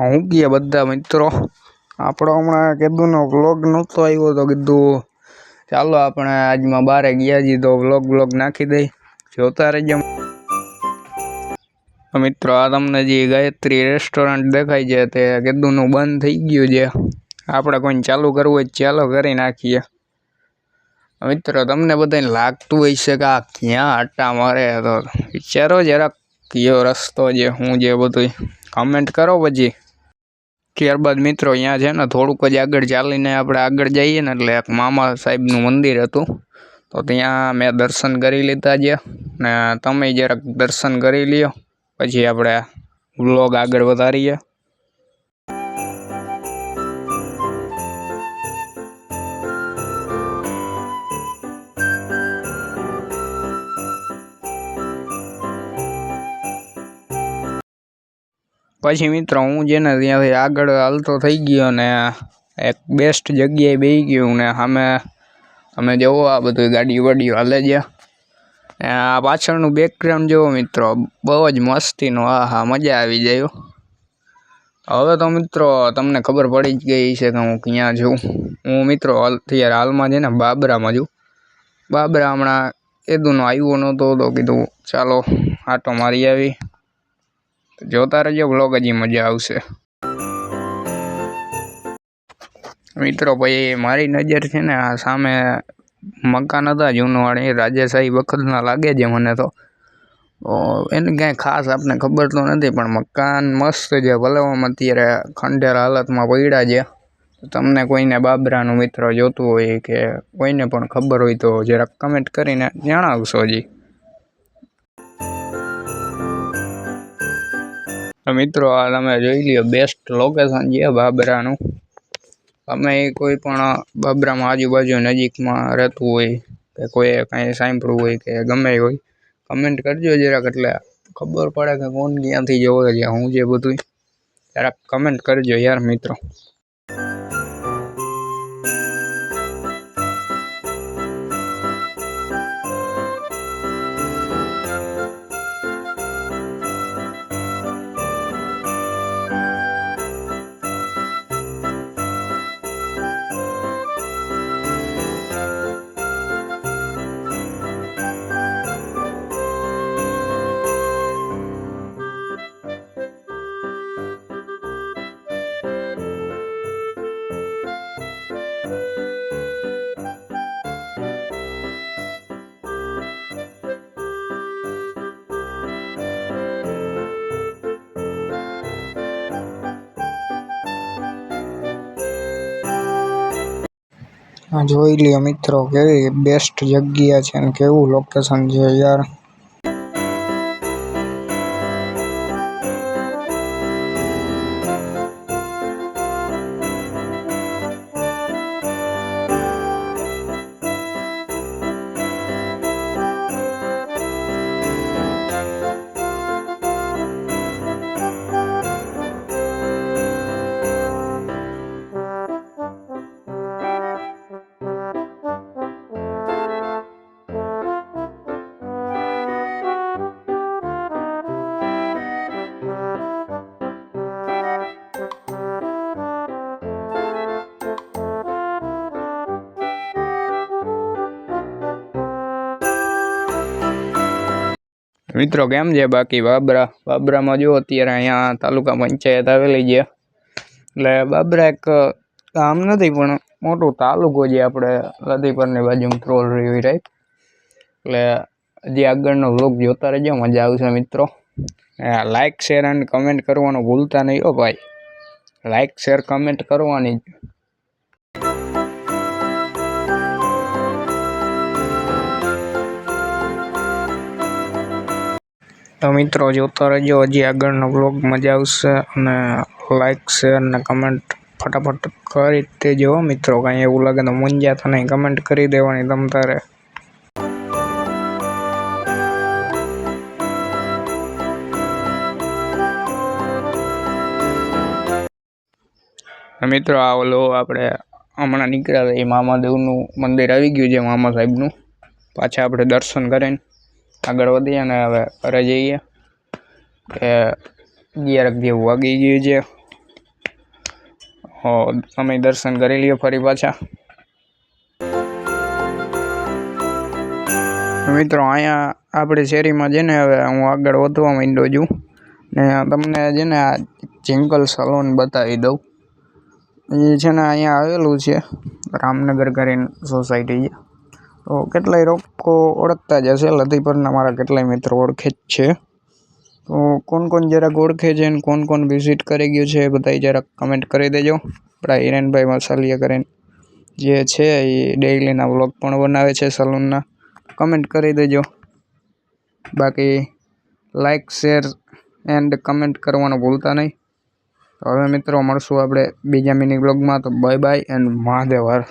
હું ગયા બધા મિત્રો. આપણો હમણાં કીધું નો વ્લોગ નહોતો આવ્યો તો કીધું, ચાલો આપણે આજમાં બારે ગયા છીએ તો વ્લોગ વ્લોગ નાખી દઈ. જોતા રહેજો. મિત્રો, આ તમને જે ગાયત્રી રેસ્ટોરન્ટ દેખાય છે તે કીધુંનું બંધ થઈ ગયું છે. આપણે કોઈને ચાલુ કરવું હોય ચાલો કરી નાખીએ. મિત્રો, તમને બધાને લાગતું હોય છે કે આ ક્યાં આટા મારે તો વિચારો જરાક કયો રસ્તો છે, હું જે બધું કમેન્ટ કરો પછી. ત્યારબાદ મિત્રો અહીંયા છે ને થોડુંક જ આગળ ચાલીને આપણે આગળ જઈએ ને એટલે એક મામા સાહેબનું મંદિર હતું. તો ત્યાં મેં દર્શન કરી લીધા છે ને તમે જરાક દર્શન કરી લ્યો. પછી આપણે વ્લોગ આગળ વધારીએ. પછી મિત્રો હું જેને ત્યાંથી આગળ હાલતો થઈ ગયો ને એક બેસ્ટ જગ્યાએ બેસી ગયું ને સામે તમે જુઓ આ બધું ગાડી વાડીઓ હાલે છે. આ પાછળનું બેકગ્રાઉન્ડ જુઓ મિત્રો, બહુ જ મસ્તીનું, હા હા, મજા આવી જાય હવે તો મિત્રો તમને ખબર પડી જ ગઈ છે કે હું ક્યાં છું. હું મિત્રો અત્યારે હાલમાં છે ને બાબરામાં છું. બાબરા હમણાં એદુનો આવ્યો નહોતો તો કીધું ચાલો, આટો મારી આવી. જોતા રહેજો બ્લોગ હજી મજા આવશે. મિત્રો ભાઈ, મારી નજર છે ને આ સામે મકાન હતા જૂનવાળી રાજાશાહી વખતના લાગે છે મને તો. એને કાંઈ ખાસ આપને ખબર તો નથી, પણ મકાન મસ્ત છે, ભલે અત્યારે ખંડેર હાલતમાં પડ્યા છે. તમને કોઈને બાબરાનું મિત્ર જોતું હોય કે કોઈને પણ ખબર હોય તો જરાક કમેન્ટ કરીને જણાવશો હજી. મિત્રો, આ તમે જોઈ લ્યો બેસ્ટ લોકેશન છે બાબરાનું. તમે કોઈ પણ બાબરામાં આજુબાજુ નજીકમાં રહેતું હોય, કે કોઈએ કાંઈ સાંભળવું હોય કે ગમે હોય કમેન્ટ કરજો જરાક, એટલે ખબર પડે કે કોણ ક્યાંથી જોવે છે, હું જે બધું જરાક કમેન્ટ કરજો યાર મિત્રો. જોઈ લ્યો મિત્રો કેવી બેસ્ટ જગ્યા છે ને કેવું લોકેશન છે યાર. મિત્રો, કેમ છે બાકી બાબરા? બાબરામાં જો અત્યારે અહીંયા તાલુકા પંચાયત આવેલી છે. એટલે બાબરા એક ગામ નથી, પણ મોટું તાલુકો છે આપણે લધીપરની બાજુમાં ત્રોલ રહ્યું રાઈટ એટલે હજી આગળનો વ્લોગ જોતા રહેજો, મજા આવશે મિત્રો. લાઇક શેર અને કમેન્ટ કરવાનું ભૂલતા નહીં હો ભાઈ. લાઇક શેર કમેન્ટ કરવાની જ. તો મિત્રો જોતા રહેજો હજી આગળનો બ્લોગ મજા આવશે અને લાઇક શેર અને કમેન્ટ ફટાફટ કરી દેજો મિત્રો. કાંઈ એવું લાગે તો મુંજાતા નહીં. કમેન્ટ કરી દેવાની તમ તારે. મિત્રો, આ ઓલો આપણે હમણાં નીકળ્યા હતા એ મામાદેવનું મંદિર આવી ગયું છે, મામા સાહેબનું. પાછા આપણે દર્શન કરીને આગળ વધીએ અને હવે ઘરે જઈએ. કે અગિયાર જેવું વાગી ગયું છે. હો અમે દર્શન કરી લઈએ ફરી પાછા. મિત્રો, અહીંયા આપણી શેરીમાં છે ને, હવે હું આગળ વધવા માંડ્યો છું. ને તમને છે ને, આ જિંકલ સલોન બતાવી દઉં. એ છે ને, અહીંયા આવેલું છે. રામનગર કરીને સોસાયટી છે. તો કેટલાય લોકો ઓળખતા જ હશે. લધી પરના મારા કેટલાય મિત્રો ઓળખે જ છે. તો કોણ કોણ જરાક ઓળખે છે અને કોણ કોણ વિઝિટ કરી ગયું છે એ બધા જરાક કમેન્ટ કરી દેજો. આપણા હિરેનભાઈ મસાલિયા કરીને જે છે એ ડેઇલીના વ્લોગ પણ બનાવે છે સલૂનના કમેન્ટ કરી દેજો. બાકી લાઇક શેર એન્ડ કમેન્ટ કરવાનું ભૂલતા નહીં. તો હવે મિત્રો મળશું આપણે બીજા મિની બ્લોગમાં તો bye bye and Mahadev Har